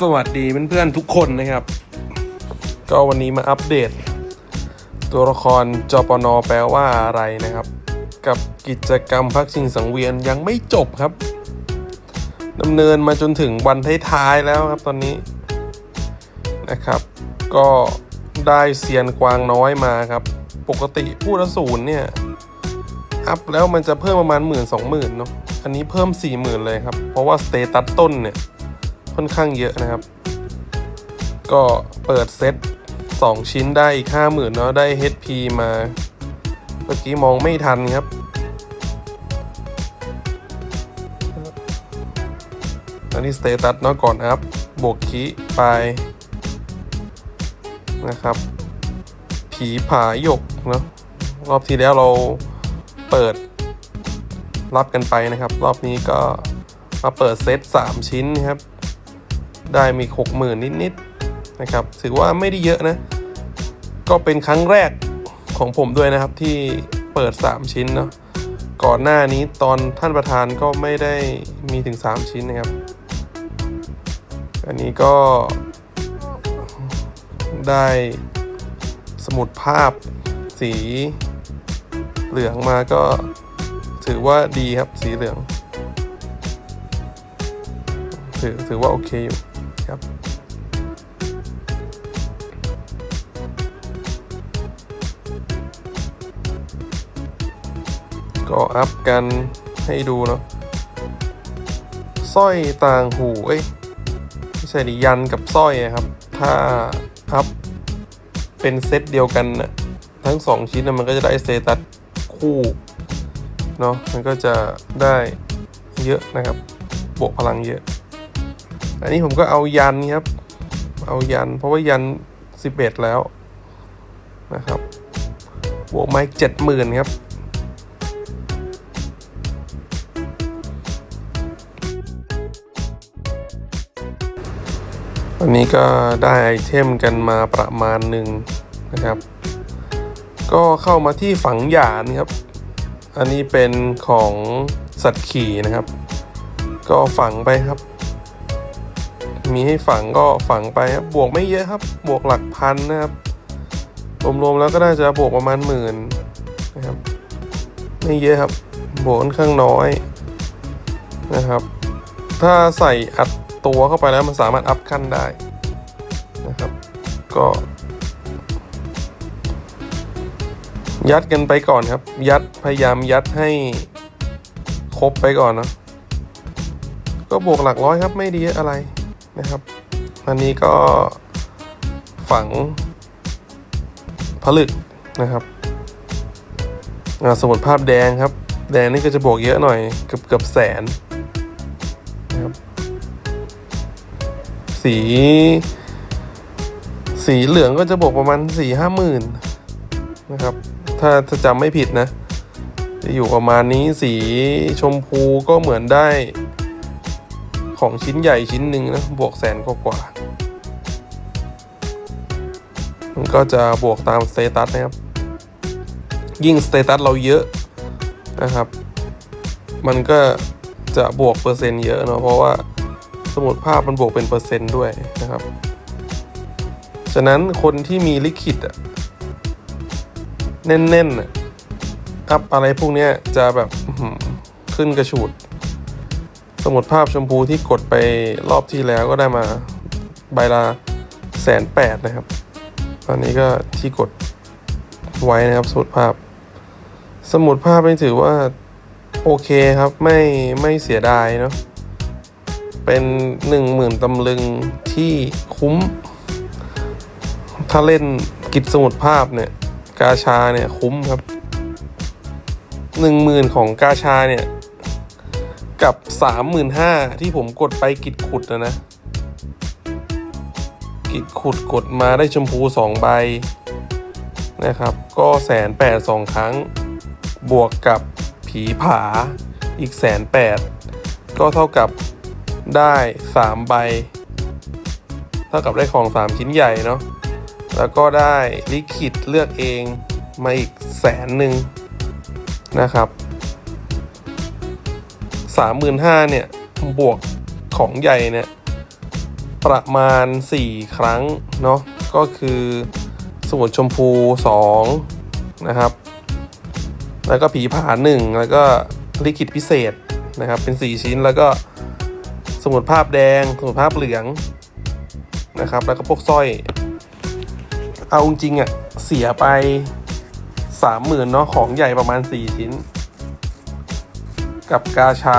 สวัสดีเพื่อนๆทุกคนนะครับ ก็วันนี้มาอัปเดต ตัวละครจปนแปลว่าอะไรนะครับ กับกิจกรรมพักชิงสังเวียนยังไม่จบครับดำเนินมาจนถึงวันท้ายๆแล้วครับตอนนี้นะครับ ก็ได้เซียนกวางน้อยมาครับ ปกติผู้ละศูนย์เนี่ยอัพแล้วมันจะเพิ่มประมาณหมื่นสองหมื่นเนาะอันนี้เพิ่มสี่หมื่นเลยครับ เพราะว่าสเตตัสต้นเนี่ย ค่อนข้างเยอะนะครับ ก็เปิดเซต2 ชิ้นได้อีก50,000เนาะได้ HP มา เมื่อกี้มองไม่ทันครับ อันนี้สเตตัสเนาะก่อนอัพบวกคีไปนะครับ ผีผาหยกเนาะรอบที่แล้วเราเปิดรับกันไปนะครับ รอบนี้ก็มาเปิดเซต3 ชิ้นครับ ได้มีหกหมื่นนิดๆนะครับถือว่าไม่ได้เยอะนะ ก็เป็นครั้งแรกของผมด้วยนะครับที่เปิด 3 ชิ้นเนาะก่อนหน้านี้ตอนท่านประธานก็ไม่ได้มีถึง 3 ชิ้นนะครับ อันนี้ก็ได้สมุดภาพสีเหลืองมาก็ถือว่าดีครับสีเหลือง ถือถือว่าโอเคอยู่ ก็อัพกันให้ดูเนาะสร้อยต่างหูเอ้ยไม่ใช่ดิยันกับสร้อยอะครับ ถ้าอัพเป็นเซตเดียวกันนะทั้งสองชิ้นน่ะมันก็จะได้สเตตัสคู่เนาะมันก็จะได้เยอะนะครับ บวกพลังเยอะ อันนี้ผมก็เอายันครับ เอายัน เพราะว่ายัน 11 แล้วนะครับ บวกไม้เจ็ดหมื่นครับ วันนี้ก็ได้ไอเทมกันมาประมาณหนึ่งนะครับ ก็เข้ามาที่ฝังหยานครับ อันนี้เป็นของสัตว์ขี่นะครับ ก็ฝังไปครับ มีให้ฝังก็ฝังไปครับ บวกไม่เยอะครับ บวกหลักพันนะครับ รวมๆแล้วก็น่าจะบวกประมาณหมื่นนะครับ ไม่เยอะครับ บวกค่อนข้างน้อยนะครับ ถ้าใส่อัด ตัวเข้าไปแล้วมันสามารถอัพขั้นได้นะครับ ก็ ยัดกันไปก่อนครับ ยัดพยายามยัดให้ครบไปก่อนเนอะก็บวกหลักร้อยครับไม่ดีอะไรนะครับ อันนี้ก็ฝังผลึกนะครับสมุดภาพแดงครับ แดงนี่ก็จะบวกเยอะหน่อยเกือบเกือบแสน สี สีเหลืองก็จะบวกประมาณสี่ห้าหมื่นนะครับ ถ้าถ้าจำไม่ผิดนะ จะอยู่ประมาณนี้สีชมพูก็เหมือนได้ของชิ้นใหญ่ชิ้นหนึ่งนะบวกแสนกว่ากว่ามันก็จะบวกตามสเตตัสนะครับ ยิ่งสเตตัสเราเยอะนะครับ มันก็จะบวกเปอร์เซ็นต์เยอะเนาะเพราะว่า สมุดภาพมันบวกเป็นเปอร์เซ็นต์ด้วยนะครับ ฉะนั้นคนที่มีลิขิตอะแน่นๆอะอัพอะไรพวกเนี้ยจะแบบขึ้นกระฉูด สมุดภาพชมพูที่กดไปรอบที่แล้วก็ได้มาใบละแสนแปดนะครับ ตอนนี้ก็ที่กดไว้นะครับ สมุดภาพ สมุดภาพนี่ถือว่า โอเคครับไม่ไม่เสียดายเนาะ เป็นหนึ่งหมื่นตำลึงที่คุ้ม ถ้าเล่นกิจสมุดภาพเนี่ย กาชาเนี่ยคุ้มครับหนึ่งหมื่นของกาชาเนี่ย กับสามหมื่นห้าที่ผมกดไปกิดขุดนะนะ กิดขุดกดมาได้ชมพูสองใบนะครับ ก็แสนแปดสองครั้ง บวกกับผีผาอีกแสนแปดก็เท่ากับ ได้สามใบ เท่ากับได้ของสามชิ้นใหญ่เนาะแล้วก็ได้ลิขิตเลือกเองมาอีกแสนหนึ่งนะครับสามหมื่นห้าเนี่ย บวกของใหญ่เนี่ย ประมาณ 4 ครั้ง เนาะก็คือสมุดชมพู 2 นะครับ แล้วก็ผีผาหนึ่งแล้วก็ลิขิตพิเศษนะครับ เป็น 4 ชิ้นแล้วก็ สมุดภาพแดง สมุดภาพเหลืองนะครับ แล้วก็พวกสร้อย เอาจริงอะ่ะ เสียไปสามหมื่นเนาะของใหญ่ประมาณ4ชิ้น กับกาชา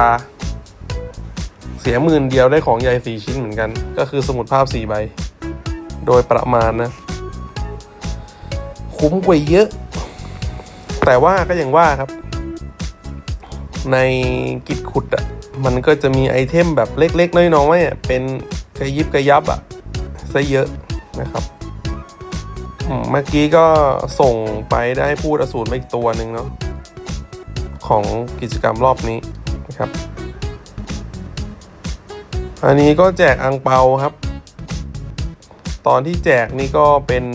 เสียหมื่นเดียวได้ของใหญ่สี่ชิ้นเหมือนกัน ก็คือสมุดภาพสี่ใบ โดยประมาณนะ คุ้มกว่าเยอะ แต่ว่าก็อย่างว่าครับ ในกิจขุดอะ่ะ มันก็จะมีไอเทมแบบเล็กๆ น้อยๆอะเป็นกระยิบกระยับอะ่ะซะเยอะนะครับเมื่อกี้ก็ส่งไปได้พูดอสูรมาอีกตัวหนึ่งเนาะของกิจกรรมรอบนี้นะครับ อันนี้ก็แจกอังเปาครับ ตอนที่แจกนี่ก็เป็น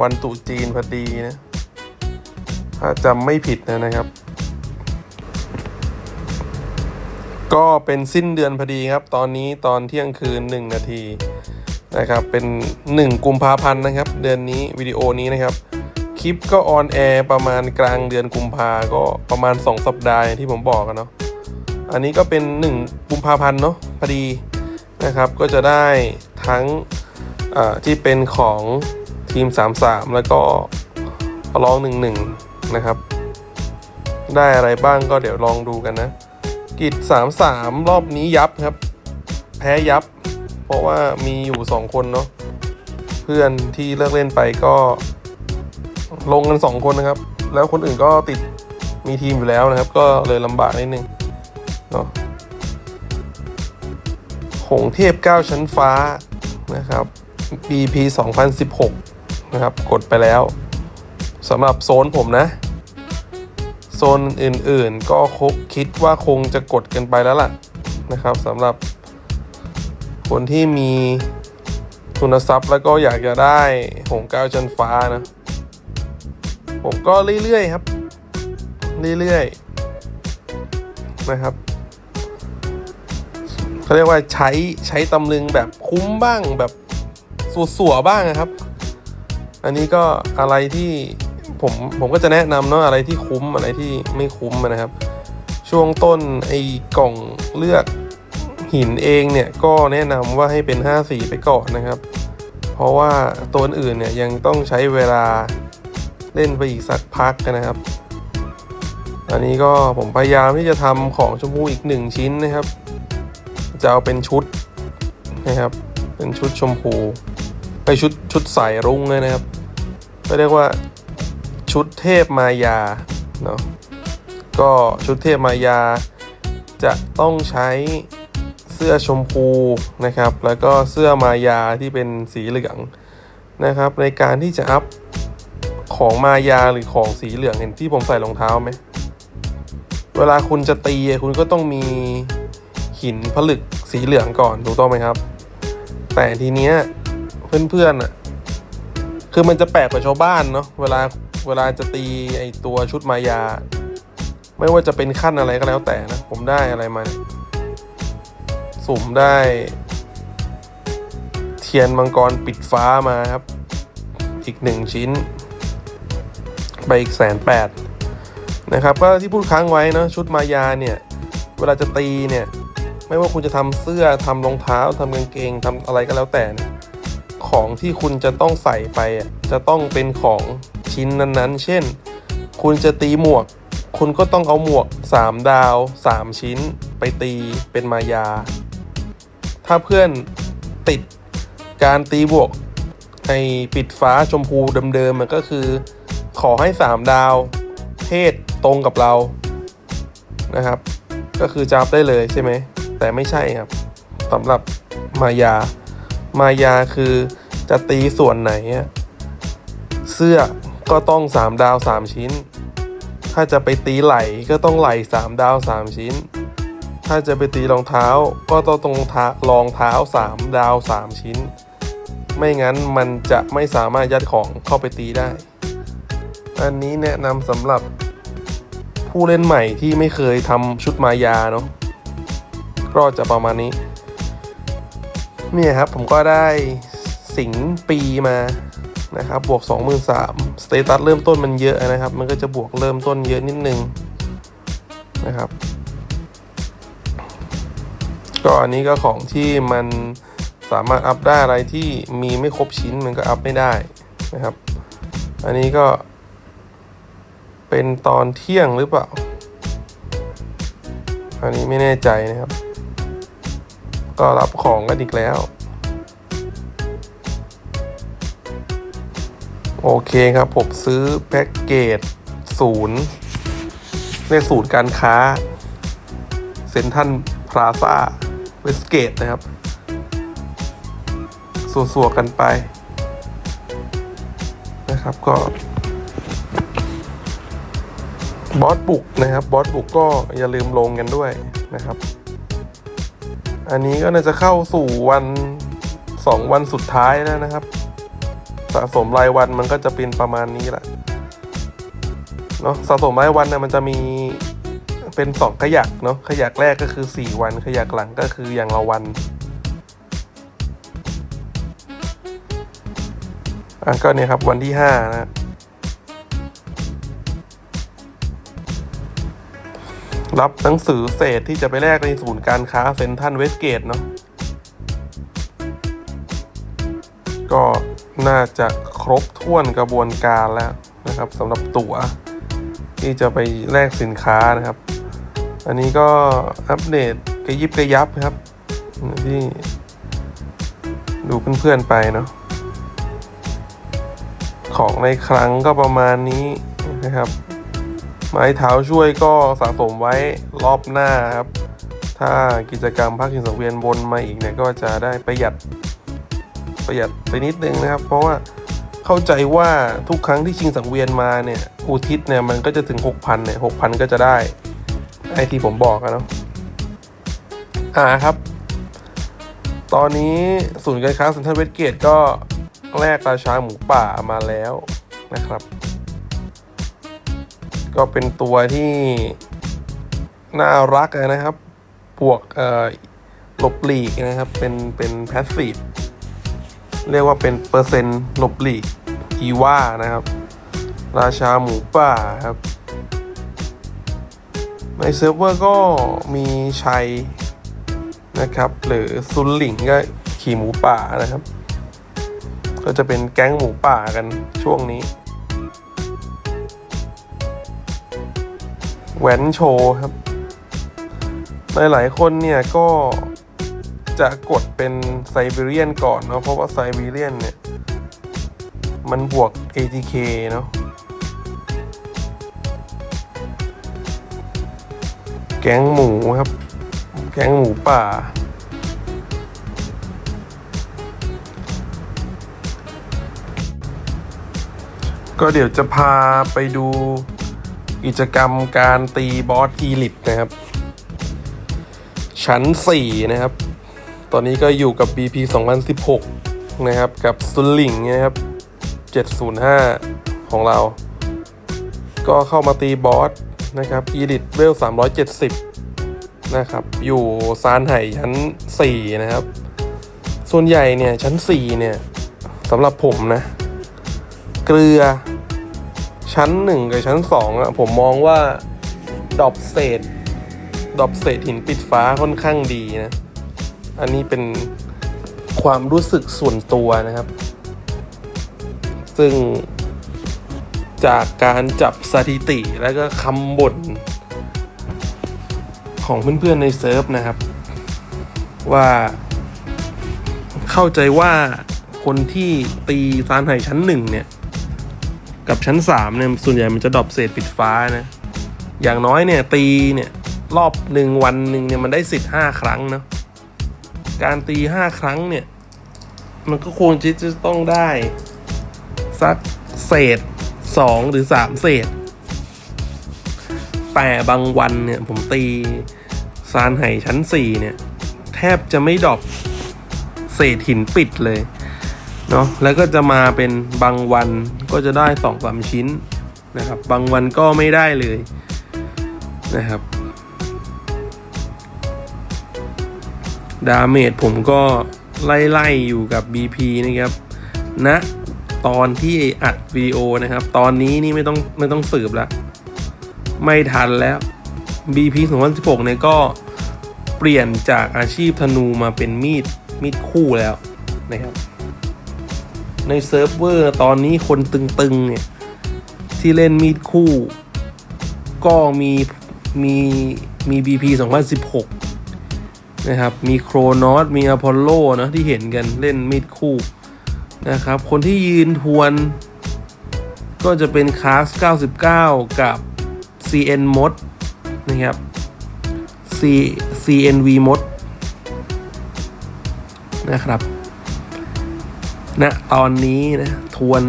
วันตุจีนพอดีนะ ถ้าจำไม่ผิดนะนะครับ ก็เป็นสิ้นเดือนพอดีครับ ตอนนี้ตอนเที่ยงคืน 1 นาทีนะครับเป็น 1 กุมภาพันธ์นะครับ เดือนนี้วิดีโอนี้นะครับ คลิปก็ออนแอร์ประมาณกลางเดือนกุมภาก็ประมาณ 2 สัปดาห์ที่ผมบอกกันเนาะอันนี้ก็เป็น 1 กุมภาพันธ์เนาะพอดีนะครับ ก็จะได้ทั้งที่เป็นของทีม 33 แล้วก็ร้อง 11 นะครับ ได้อะไรบ้างก็เดี๋ยวลองดูกันนะ กิจ33 รอบนี้ยับครับ แพ้ยับ เพราะว่ามีอยู่ 2 คนเนาะเพื่อนที่เลิกเล่นไปก็ ลงกัน 2 คนนะครับ แล้วคนอื่นก็ติดมีทีมอยู่แล้วนะครับ ก็เลยลำบากนิดนึงเนาะหงเทพ 9 ชั้นฟ้านะครับ BP 2016 นะครับ กดไปแล้วสำหรับโซนผมนะ โซนอื่นๆ ก็คคิดว่าคงจะกดกันไปแล้วล่ะนะครับสำหรับคนที่มีทุนทรัพย์แล้วก็อยากจะได้หงก้าวชั้นฟ้านะ ผมก็เรื่อยๆครับ เรื่อยๆนะครับเขาเรียกว่าใช้ใช้ตำลึงแบบคุ้มบ้างแบบสัวๆบ้างนะครับ อันนี้ก็อะไรที่ ผมผมก็จะแนะนำเนาะอะไรที่คุ้มอะไรที่ไม่คุ้มนะครับ ช่วงต้นไอ้กล่องเลือกหินเองเนี่ยก็แนะนำว่าให้เป็น5สีไปก่อนนะครับ เพราะว่าตัวอื่นเนี่ยยังต้องใช้เวลาเล่นไปอีกสักพักนะครับ อันนี้ก็ผมพยายามที่จะทำของชมพูอีกหนึ่งชิ้นนะครับ จะเอาเป็นชุดนะครับ เป็นชุดชมพู ไปชุดชุดสายรุ้งเลยนะครับก็เรียกว่า ชุดเทพมายาเนาะก็ชุดเทพมายา จะต้องใช้เสื้อชมพูนะครับ แล้วก็เสื้อมายาที่เป็นสีเหลืองนะครับ ในการที่จะอัพของมายาหรือของสีเหลืองเห็นที่ผมใส่รองเท้าไหมเวลาคุณจะตีคุณก็ต้องมีหินผลึกสีเหลืองก่อนถูกต้องไหมครับ แต่ทีเนี้ยเพื่อนๆอะคือมันจะแปลกกว่าชาวบ้านเนาะเวลา เวลาจะตีไอตัวชุดมายา ไม่ว่าจะเป็นขั้นอะไรก็แล้วแต่นะ ผมได้อะไรมาสุ่มได้ เทียนมังกรปิดฟ้ามาครับ อีกหนึ่งชิ้น ไปอีกแสนแปดนะครับ ก็ที่พูดค้างไว้เนาะชุดมายาเนี่ย เวลาจะตีเนี่ย ไม่ว่าคุณจะทำเสื้อทำรองเท้าทำกางเกงทำอะไรก็แล้วแต่ของที่คุณจะต้องใส่ไปอะจะต้องเป็นของ ชิ้นนั้นๆ เช่น คุณจะตีหมวก คุณก็ต้องเอาหมวก 3 ดาว 3 ชิ้น ไปตีเป็นมายา ถ้าเพื่อนติดการตีบวกไอปิดฟ้าชมพูเดิมๆมันก็คือ ขอให้ 3 ดาว เพศตรงกับเรานะครับ ก็คือจับได้เลยใช่ไหม แต่ไม่ใช่ครับสำหรับมายา มายาคือจะตีส่วนไหน เสื้อ ก็ต้อง 3 ดาว 3 ชิ้น ถ้าจะไปตีไหล่ก็ต้องไหล่3ดาว 3 ชิ้น ถ้าจะไปตีรองเท้าก็ต้องตรงรองเท้า 3 ดาว 3 ชิ้น ไม่งั้นมันจะไม่สามารถยัดของเข้าไปตีได้ อันนี้แนะนำสำหรับผู้เล่นใหม่ที่ไม่เคยทำชุดมายาเนาะก็จะประมาณนี้ เนี่ยครับผมก็ได้สิงปีมา นะครับบวก 23,000สเตตัสเริ่มต้นมันเยอะนะครับ มันก็จะบวกเริ่มต้นเยอะนิดนึงนะครับ ก็อันนี้ก็ของที่มันสามารถอัพได้อะไรที่มีไม่ครบชิ้นมันก็อัพไม่ได้นะครับ อันนี้ก็เป็นตอนเที่ยงหรือเปล่า อันนี้ไม่แน่ใจนะครับ ก็รับของกันอีกแล้ว โอเคครับ ผมซื้อแพ็กเกจศูนย์เรียกศูนย์การค้า เซ็นทรัลพลาซ่าเวสเกตนะครับ สัวๆกันไป นะครับก็ บอสบุกนะครับ บอสบุกก็อย่าลืมลงกันด้วยนะครับ อันนี้ก็น่าจะเข้าสู่วันสองวันสุดท้ายแล้วนะครับ สะสมรายวันมันก็จะเป็นประมาณนี้แหละเนาะสะสมรายวันเนี่ยมันจะมีเป็นสองขยักเนาะขยักแรกก็คือสี่วัน ขยักหลังก็คืออย่างละวันอะก็เนี่ยครับวันที่ห้านะรับหนังสือเศษที่จะไปแลกในศูนย์การค้าเซ็นทรัลเวสเกตเนาะก็ น่าจะครบถ้วนกระบวนการแล้วนะครับสำหรับตั๋วที่จะไปแลกสินค้านะครับ อันนี้ก็อัปเดตกระยิบกระยับครับ ที่ดูเพื่อนๆไปเนาะของในครั้งก็ประมาณนี้นะครับ ไม้เท้าช่วยก็สะสมไว้รอบหน้าครับ ถ้ากิจกรรมภาคชิงสังเวียนวนมาอีกเนี่ยก็จะได้ประหยัด ประหยัดไปนิดนึงนะครับ เพราะว่าเข้าใจว่าทุกครั้งที่ชิงสังเวียนมาเนี่ยอุทิศเนี่ยมันก็จะถึง 6,000เนี่ย6,000 ก็จะได้ไอที่ผมบอกอะเนาะอ่าครับ ตอนนี้ศูนย์การค้าเซ็นทรัลเวสเกตก็แลกราชาหมูป่ามาแล้วนะครับ ก็เป็นตัวที่น่ารักนะครับบวกหลบหลีกนะครับ เป็นเป็นแพสซีฟ เรียกว่าเป็นเปอร์เซ็นต์หลบหลีกอีว่านะครับ ราชาหมูป่าครับ ในเซิร์ฟเวอร์ก็มีชัยนะครับ หรือซุนหลิงก็ขี่หมูป่านะครับ ก็จะเป็นแก๊งหมูป่ากันช่วงนี้แหวนโชว์ครับ หลาย ๆ คนเนี่ยก็ จะกดเป็นไซบีเรียนก่อนเนาะเพราะว่าไซบีเรียนเนี่ย มันบวก ATK เนาะแกงหมูครับ แกงหมูป่า ก็เดี๋ยวจะพาไปดูกิจกรรมการตีบอสอีลิตนะครับ ชั้น 4 นะครับ ตอนนี้ก็อยู่กับ BP 2016 นะครับ กับซุลิงนะครับ 705 ของเรา ก็เข้ามาตีบอสนะครับอีลิตเวล 370 นะครับ อยู่ซานไห่ชั้น 4 นะครับ ส่วนใหญ่เนี่ย ชั้น 4 เนี่ยสำหรับผมนะ เกลือชั้น 1 กับชั้น 2อะผมมองว่าดอบเศษดอบเศษหินปิดฟ้าค่อนข้างดีนะ อันนี้เป็นความรู้สึกส่วนตัวนะครับ ซึ่งจากการจับสถิติแล้วก็คำบ่นของเพื่อนๆในเซิร์ฟนะครับ ว่าเข้าใจว่าคนที่ตีซานไห่ชั้นหนึ่งเนี่ย กับชั้นสามเนี่ย ส่วนใหญ่มันจะดรอปเศษปิดฟ้านะ อย่างน้อยเนี่ย ตีเนี่ย รอบหนึ่งวันหนึ่งเนี่ย มันได้สิทธิ์ห้าครั้งเนาะ การตีห้าครั้งเนี่ย มันก็ควรที่จะต้องได้ สักเศษสองหรือสามเศษ แต่บางวันเนี่ยผมตีซานไห่ชั้นสี่เนี่ย แทบจะไม่ดรอปเศษหินปิดเลยเนาะแล้วก็จะมาเป็นบางวันก็จะได้สองสามชิ้นนะครับ บางวันก็ไม่ได้เลยนะครับ ดาเมจผมก็ไล่ๆอยู่กับ BP นะครับณนะตอนที่อัดวิดีโอนะครับ ตอนนี้นี่ไม่ต้องไม่ต้องสืบแล้วไม่ทันแล้ว BP 2016เนี่ยก็เปลี่ยนจากอาชีพธนูมาเป็นมีดมีดคู่แล้วนะครับ ในเซิร์ฟเวอร์ตอนนี้คนตึงๆเนี่ย ที่เล่นมีดคู่ ก็มีมีมี BP 2016 นะครับ มีโครนอสมีอพอลโลนะที่เห็นกันเล่นมีดคู่นะครับ คนที่ยืนทวน ก็จะเป็นคาส 99 กับ CN mod นะครับ C CNV mod นะครับณนะตอนนี้นะทวน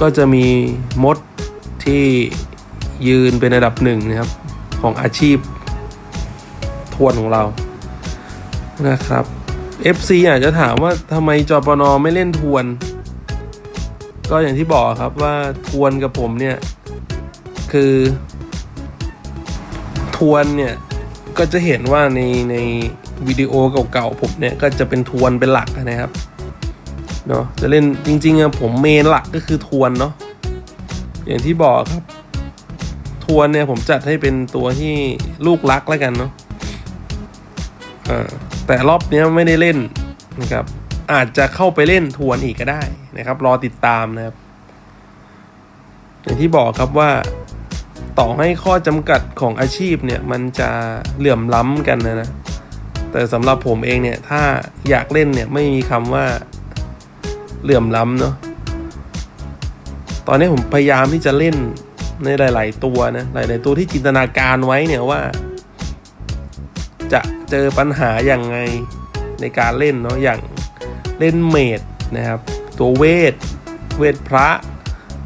ก็จะมีมดที่ยืนเป็นระดับหนึ่งนะครับ ของอาชีพ ทวนของเรานะครับ FC อาจจะถามว่าทำไมจปนไม่เล่นทวน ก็อย่างที่บอกครับว่าทวนกับผมเนี่ย คือ ทวนเนี่ย ก็จะเห็นว่าในในวิดีโอเก่าๆผมเนี่ย ก็จะเป็นทวนเป็นหลักนะครับเนาะจะเล่นจริงๆอะผมเมนหลักก็คือทวนเนาะอย่างที่บอกครับ ทวนเนี่ยผมจัดให้เป็นตัวที่ลูกรักแล้วกันเนาะ แต่รอบนี้ไม่ได้เล่นนะครับ อาจจะเข้าไปเล่นทวนอีกก็ได้นะครับ รอติดตามนะครับ อย่างที่บอกครับว่าต่อให้ข้อจำกัดของอาชีพเนี่ย มันจะเหลื่อมล้ำกันนะนะ แต่สำหรับผมเองเนี่ย ถ้าอยากเล่นเนี่ย ไม่มีคำว่าเหลื่อมล้ำเนาะตอนนี้ผมพยายามที่จะเล่นในหลาย ๆ ตัวนะ หลาย ๆ ตัวที่จินตนาการไว้เนี่ยว่า เจอปัญหาอย่างไงในการเล่นเนาะอย่างเล่นเมดนะครับ ตัวเวท เวทพระ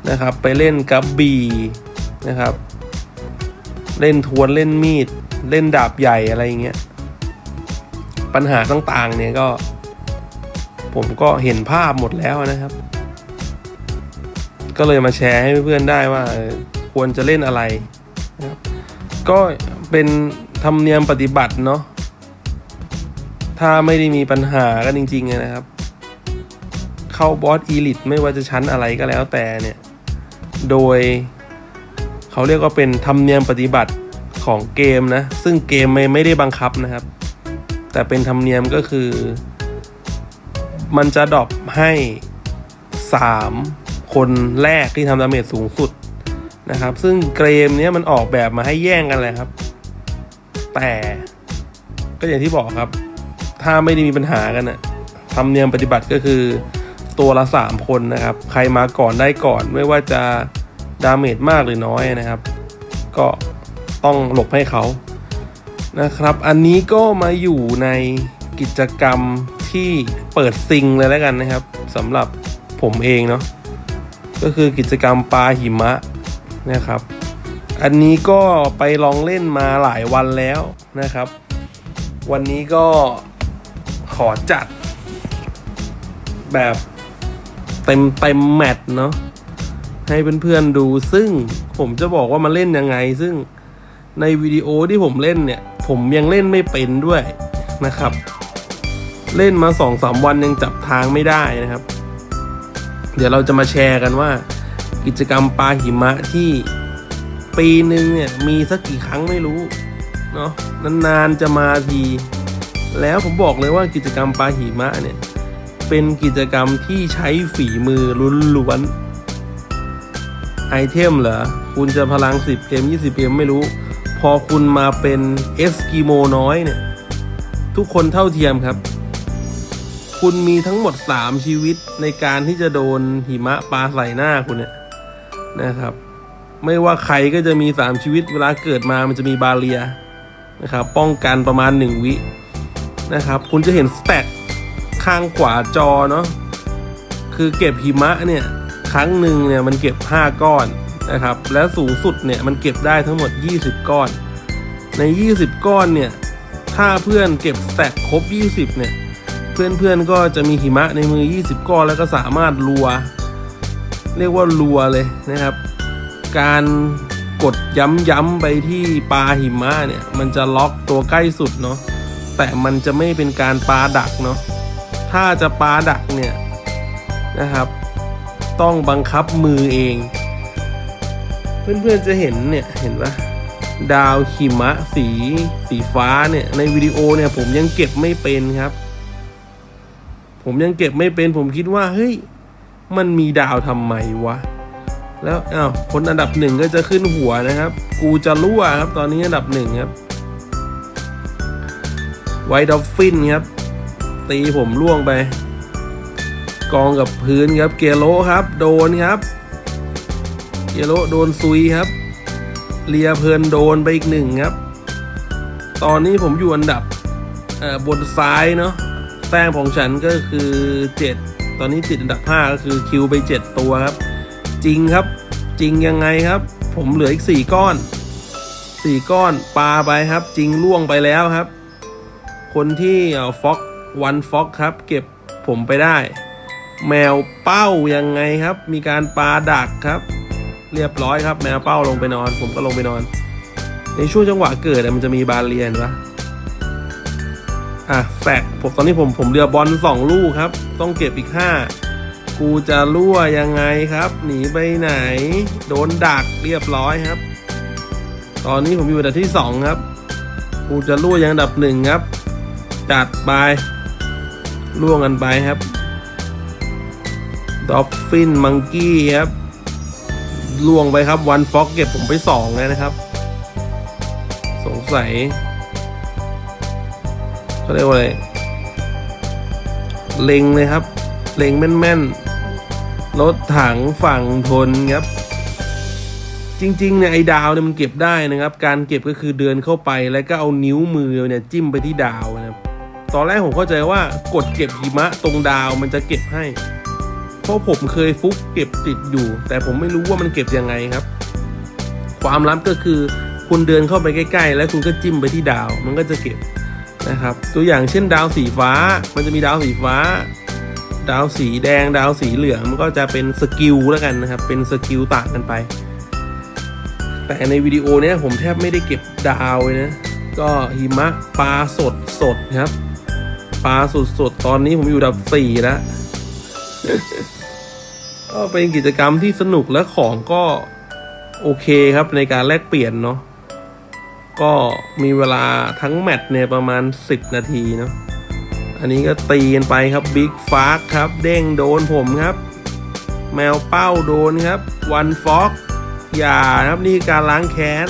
นะครับ ไปเล่นกับบีนะครับ เล่นทวนเล่นมีด เล่นดาบใหญ่อะไรอย่างเงี้ยปัญหาต่างๆเนี่ยก็ ผมก็เห็นภาพหมดแล้วนะครับ ก็เลยมาแชร์ให้เพื่อนๆได้ว่าควรจะเล่นอะไรนะครับก็เป็นธรรมเนียมปฏิบัติเนาะ ถ้าไม่ได้มีปัญหากันจริงๆนะครับ เข้าบอสอีลิตไม่ว่าจะชั้นอะไรก็แล้วแต่เนี่ย โดย เขาเรียกว่าเป็นธรรมเนียมปฏิบัติของเกมนะ ซึ่งเกมไม่ไม่ได้บังคับนะครับ แต่เป็นธรรมเนียมก็คือ มันจะดรอปให้สามคนแรกที่ทำดาเมจสูงสุดนะครับ ซึ่งเกมนี้มันออกแบบมาให้แย่งกันเลยครับ แต่ก็อย่างที่บอกครับ ถ้าไม่ได้มีปัญหากันนะธรรมเนียมปฏิบัติก็คือตัวละสามคนนะครับ ใครมาก่อนได้ก่อนไม่ว่าจะดาเมจมากหรือน้อยนะครับ ก็ต้องหลบให้เขานะครับ อันนี้ก็มาอยู่ในกิจกรรมที่เปิดซิงเลยแล้วกันนะครับสำหรับผมเองเนาะก็คือกิจกรรมปลาหิมะนะครับ อันนี้ก็ไปลองเล่นมาหลายวันแล้วนะครับ วันนี้ก็ ขอจัด แบบเต็มเต็มแมตช์เนาะให้เพื่อนๆดูซึ่งผมจะบอกว่ามันเล่นยังไง ซึ่งในวิดีโอที่ผมเล่นเนี่ย ผมยังเล่นไม่เป็นด้วยนะครับ เล่นมาสองสามวันยังจับทางไม่ได้นะครับ เดี๋ยวเราจะมาแชร์กันว่า กิจกรรมปลาหิมะที่ปีหนึ่งเนี่ยมีสักกี่ครั้งไม่รู้เนาะนานๆจะมาที แล้วผมบอกเลยว่ากิจกรรมปลาหิมะเนี่ย เป็นกิจกรรมที่ใช้ฝีมือล้วนๆไอเทมเหรอ คุณจะพลัง 10M 20M ไม่รู้ พอคุณมาเป็นเอสกิโมน้อยเนี่ย ทุกคนเท่าเทียมครับ คุณมีทั้งหมด 3 ชีวิตในการที่จะโดนหิมะปลาใส่หน้าคุณเนี่ยนะครับ ไม่ว่าใครก็จะมี 3 ชีวิตเวลาเกิดมามันจะมีบาเรียนะครับ ป้องกันประมาณ 1 วิ นะครับ คุณจะเห็นสแต็กข้างขวาจอเนาะคือเก็บหิมะเนี่ยครั้งหนึ่งเนี่ยมันเก็บ 5 ก้อนนะครับ และสูงสุดเนี่ยมันเก็บได้ทั้งหมด 20 ก้อน ใน 20 ก้อนเนี่ยถ้าเพื่อนเก็บสแต็กครบ 20 เนี่ย เพื่อนๆก็จะมีหิมะในมือ 20 ก้อนแล้วก็สามารถรัว เรียกว่ารัวเลยนะครับ การกดย้ำๆไปที่ปลาหิมะเนี่ย มันจะล็อกตัวใกล้สุดเนาะ แต่มันจะไม่เป็นการปาดักเนาะถ้าจะปาดักเนี่ยนะครับ ต้องบังคับมือเอง เพื่อนๆจะเห็นเนี่ยเห็นปะดาวหิมะสีสีฟ้าเนี่ยในวิดีโอเนี่ยผมยังเก็บไม่เป็นครับ ผมยังเก็บไม่เป็นผมคิดว่าเฮ้ยมันมีดาวทำไมวะ แล้วอ้าวคนอันดับหนึ่งก็จะขึ้นหัวนะครับ กูจะรั่วครับ ตอนนี้อันดับหนึ่งครับ ไวดอฟฟินครับ ตีผมล่วงไป กองกับพื้นครับ เกโลครับ โดนครับ เกโลโดนซุยครับ เลียเพลินโดนไปอีกหนึ่งครับ ตอนนี้ผมอยู่อันดับเอ่อบนซ้ายเนาะแต้มของฉันก็คือ 7 ตอนนี้ติดอันดับ 5 ก็คือคิวไป 7 ตัวครับ จริงครับ จริงยังไงครับ ผมเหลืออีก 4 ก้อน 4 ก้อนปลาไปครับ จริงล่วงไปแล้วครับ คนที่ฟ็อกวันฟ็อกครับ เก็บผมไปได้ แมวเป้ายังไงครับ มีการปาดักครับ เรียบร้อยครับ แมวเป้าลงไปนอน ผมก็ลงไปนอน ในช่วงจังหวะเกิดมันจะมีบาเรียนปะอะแฟกผมตอนนี้ผมผมเรือบอลสองลูกครับ ต้องเก็บอีกห้ากูจะรั่วยังไงครับ หนีไปไหน โดนดักเรียบร้อยครับ ตอนนี้ผมอยู่อันดับที่สองครับ กูจะรั่วยังอันดับหนึ่งครับ จัดไปล่วงกันไปครับดอฟฟินมังกี้ครับล่วงไปครับวันฟ็อกเก็บผมไปสองเลยนะครับ สงสัยเขาเรียกว่าอะไรเล็งเลยครับ เล็งแม่นๆรถถังฝั่งทนครับ จริงๆเนี่ยไอ้ดาวเนี่ยมันเก็บได้นะครับ การเก็บก็คือเดินเข้าไปแล้วก็เอานิ้วมือเนี่ยจิ้มไปที่ดาวนะครับ ตอนแรกผมเข้าใจว่ากดเก็บหิมะตรงดาวมันจะเก็บให้ เพราะผมเคยฟุกเก็บติดอยู่ แต่ผมไม่รู้ว่ามันเก็บยังไงครับ ความลับก็คือคุณเดินเข้าไปใกล้ ๆ แล้วคุณก็จิ้มไปที่ดาว มันก็จะเก็บนะครับ ตัวอย่างเช่นดาวสีฟ้า มันจะมีดาวสีฟ้า ดาวสีแดง ดาวสีเหลือง มันก็จะเป็นสกิลแล้วกันนะครับ เป็นสกิลต่างกันไป แต่ในวิดีโอเนี้ยผมแทบไม่ได้เก็บดาวเลยนะ ก็หิมะปลาสดสดครับ ปลาสุดสดตอนนี้ผมอยู่ดับสี่แล้วก็เป็นกิจกรรมที่สนุกและของก็โอเคครับในการแลกเปลี่ยนเนาะก็มีเวลาทั้งแมตช์เนี่ยประมาณ 10 นาทีเนาะอันนี้ก็ตีกันไปครับบิ๊กฟาร์ครับ เด้งโดนผมครับ แมวเป้าโดนครับ วันฟ็อกอย่าครับนี่การล้างแค้น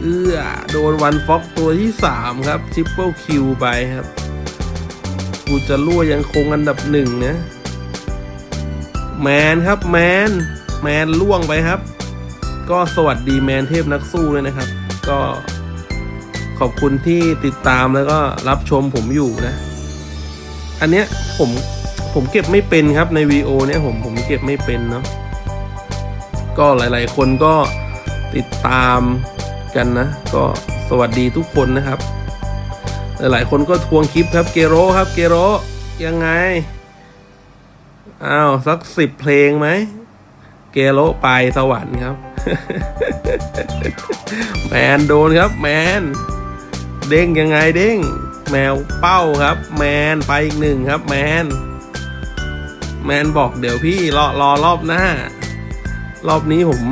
เอื้อ โดนวันฟ็อกตัวที่ 3 ครับทริปเปิลคิวไปครับ กูจะรั่วยังคงอันดับหนึ่งนะ แมนครับแมน แมนล่วงไปครับ ก็สวัสดีแมนเทพนักสู้เลยนะครับ ก็ขอบคุณที่ติดตามแล้วก็รับชมผมอยู่นะ อันเนี้ยผมผมเก็บไม่เป็นครับในวีดีโอเนี้ยผมผมเก็บไม่เป็นเนาะก็หลาย ๆ คนก็ติดตามกันนะ ก็สวัสดีทุกคนนะครับ หลายคนก็ทวงคลิปครับเกโรครับเกโรยังไงอ้าวสักสิบเพลงไหมเกโรไปสวรรค์ครับ แมนโดนครับ แมน เด้งยังไงเด้ง แมวเป้าครับ แมนไปอีกหนึ่งครับ แมน แมนบอกเดี๋ยวพี่รอรอรอบหน้า รอบนี้ผม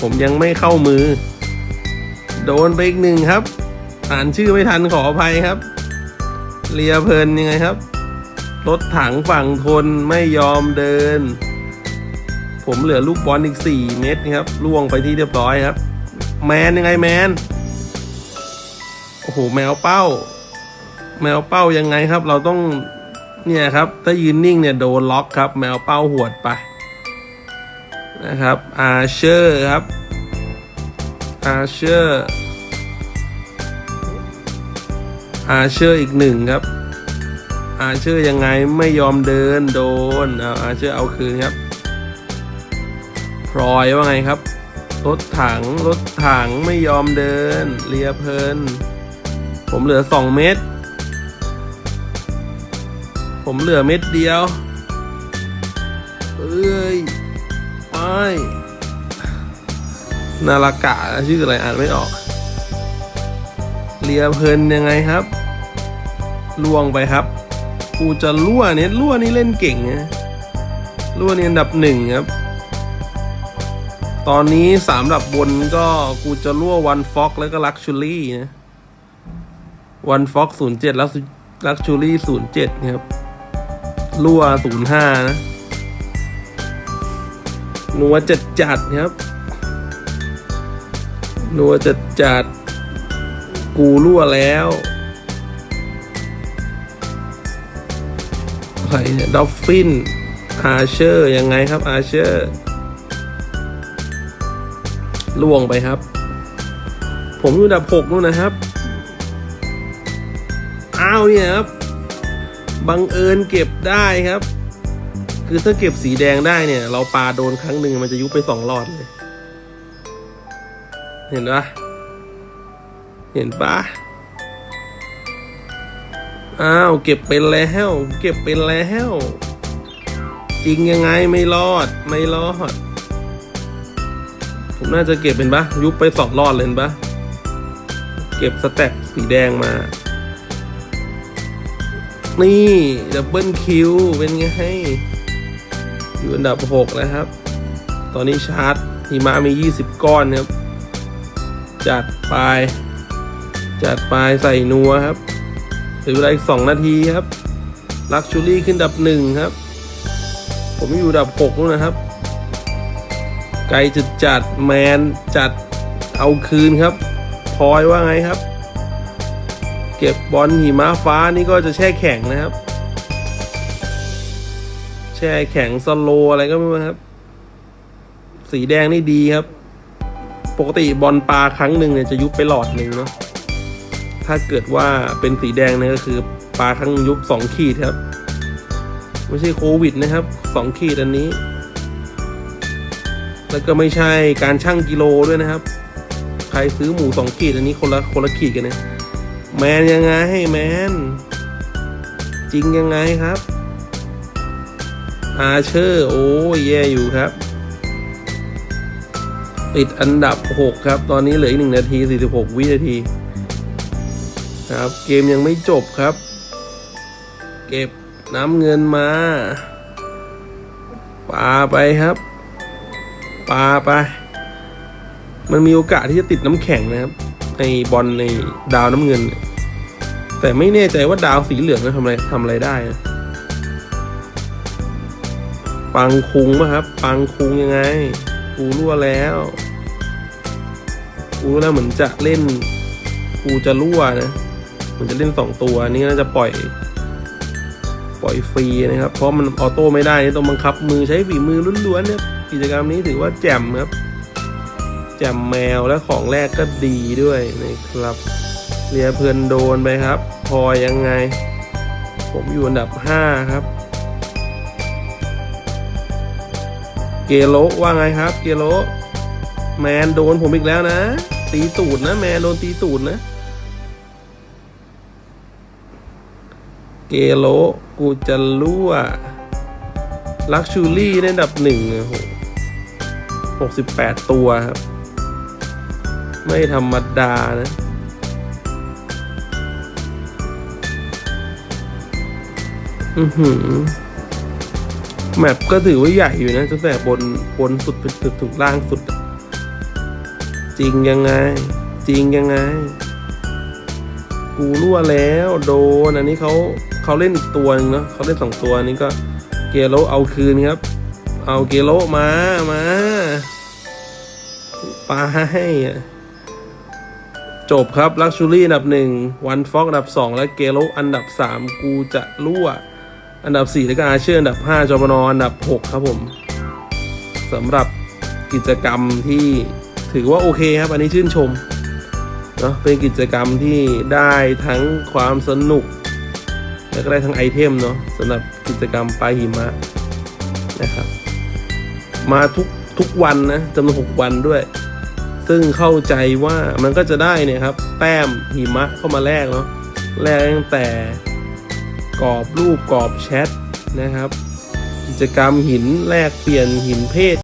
ผมยังไม่เข้ามือ โดนไปอีกหนึ่งครับ อ่านชื่อไม่ทันขออภัยครับ เลียเพลินยังไงครับ รถถังฝั่งทนไม่ยอมเดิน ผมเหลือลูกบอลอีก 4 เม็ดครับล่วงไปที่เรียบร้อยครับ แมนยังไงแมน โอ้โหแมวเป้า แมวเป้ายังไงครับ เราต้องเนี่ยครับถ้ายืนนิ่งเนี่ยโดนล็อกครับ แมวเป้าหวดไปนะครับอาเชอร์ครับอาเชอร์ อาเชอร์อีกหนึ่งครับ อาเชอร์ยังไงไม่ยอมเดินโดนเอาอาเชอร์เอาคืนครับพลอยว่าไงครับรถถังรถถังไม่ยอมเดินเลียเพลิน ผมเหลือสองเม็ดผมเหลือเม็ดเดียวเอ้ยไปนารกะชื่ออะไรอ่านไม่ออกเลียเพลินยังไงครับ ล่วงไปครับ กูจะล่วเนี่ยล่วนี่เล่นเก่งนะล่วนี่อันดับหนึ่งครับ ตอนนี้สามดับบนก็กูจะล่ววันฟ็อกแล้วก็ลักชูรี่นะวันฟ็อกศูนย์เจ็ดแล้วลักชูรี่ศูนย์เจ็ดครับล่วศูนย์ห้านะนัวจัดจัดครับ นัวจัดจัด กูรั่วแล้ว ใครเนี่ยดอฟฟินอาเชอร์ยังไงครับอาเชอร์ล่วงไปครับ ผมอยู่ดับหกนู่นนะครับ อ้าวเนี่ยครับ บังเอิญเก็บได้ครับ คือถ้าเก็บสีแดงได้เนี่ย เราปาโดนครั้งหนึ่งมันจะยุบไปสองหลอดเลย เห็นปะเห็นปะ อ้าวเก็บเป็นแล้ว เก็บเป็นแล้ว จริงยังไงไม่รอดไม่รอด ผมน่าจะเก็บเป็นปะยุบไปสองรอดเลยปะเก็บสแต็กสีแดงมา นี่ดับเบิลคิวเป็นไงให้อยู่อันดับหกแล้วครับ ตอนนี้ชาร์จหิมะมี 20 ก้อนครับ จัดไป จัดไปใส่นัวครับ ลือเวลาอีก 2 นาทีครับลักชูรี่ขึ้นดับหนึ่งครับ ผมอยู่ดับหกนู่นนะครับ ไกลจุดจัดแมนจัดเอาคืนครับพลอยว่าไงครับ เก็บบอลหิมะฟ้านี่ก็จะแช่แข็งนะครับ แช่แข็งสโลอะไรก็ไม่รู้ครับ สีแดงนี่ดีครับ ปกติบอลปลาครั้งหนึ่งเนี่ยจะยุบไปหลอดหนึ่งเนาะ ถ้าเกิดว่าเป็นสีแดงเนี่ยก็คือปลาครั้งยุบสองขีดครับ ไม่ใช่โควิดนะครับสองขีดอันนี้ แล้วก็ไม่ใช่การชั่งกิโลด้วยนะครับ ใครซื้อหมูสองขีดอันนี้คนละคนละขีดกันนะแมนยังไงแมนจริงยังไงครับอาเชอร์ โอ้ยแย่อยู่ครับ ติดอันดับ 6 ครับ ตอนนี้เหลืออีก1นาที 46 วินาที ครับเกมยังไม่จบครับ เก็บน้ำเงินมาปาไปครับปาไป มันมีโอกาสที่จะติดน้ำแข็งนะครับในบอลในดาวน้ำเงิน แต่ไม่แน่ใจว่าดาวสีเหลืองจะทำอะไรทำอะไรได้นะปังคุงป่ะครับ ปังคุงยังไง กูรั่วแล้ว กูแล้วเหมือนจะเล่น กูจะรั่วนะ มือนจะเล่นสองตัวนี้น่าจะปล่อย ปล่อยฟรีนะครับ เพราะมันออโต้ไม่ได้นี่ต้องบังคับ มือใช้ฝีมือล้วนๆเนี่ยกิจกรรมนี้ถือว่าแจ่มครับ แจ่มแมวและของแรกก็ดีด้วยนะครับเรียเพื่อนโดนไปครับ พอยังไง ผมอยู่อันดับห้าครับ เกโลว่าไงครับ เกโลแมนโดนผมอีกแล้วนะ ตีตูดนะ แมนโดนตีตูดนะ เกโลกูจะรั่วลักชูรี่ในอันดับหนึ่งโอ้โหหกสิบแปดตัวครับ ไม่ธรรมดานะอือหือแมปก็ถือว่าใหญ่อยู่นะตั้งแต่บนบนสุดไปถึงถึงล่างสุด จริงยังไง จริงยังไง กูรั่วแล้ว โดน อันนี้เขา เขาเล่นอีกตัวนึงเนาะเขาเล่นสองตัวอันนี้ก็เกโรเอาคืนครับ เอาเกโรมามาปาให้อะจบครับลักชูรี่อันดับหนึ่งวันฟอกอันดับสองและเกโรอันดับสามกูจะรั่ว อันดับ4แล้วก็อาเชื่ออันดับ5จอปนอันดับ6ครับผมสำหรับกิจกรรมที่ถือว่าโอเคครับ อันนี้ชื่นชมเนาะเป็นกิจกรรมที่ได้ทั้งความสนุก แล้วก็ได้ทั้งไอเทมเนาะสำหรับกิจกรรมปลาหิมะนะครับ มาทุกทุกวันนะจำนวน6วันด้วย ซึ่งเข้าใจว่ามันก็จะได้เนี่ยครับ แต้มหิมะเข้ามาแลกเนาะแลกตั้งแต่กรอบรูปกรอบแชทนะครับ กิจกรรมหินแลกเปลี่ยนหินเพศ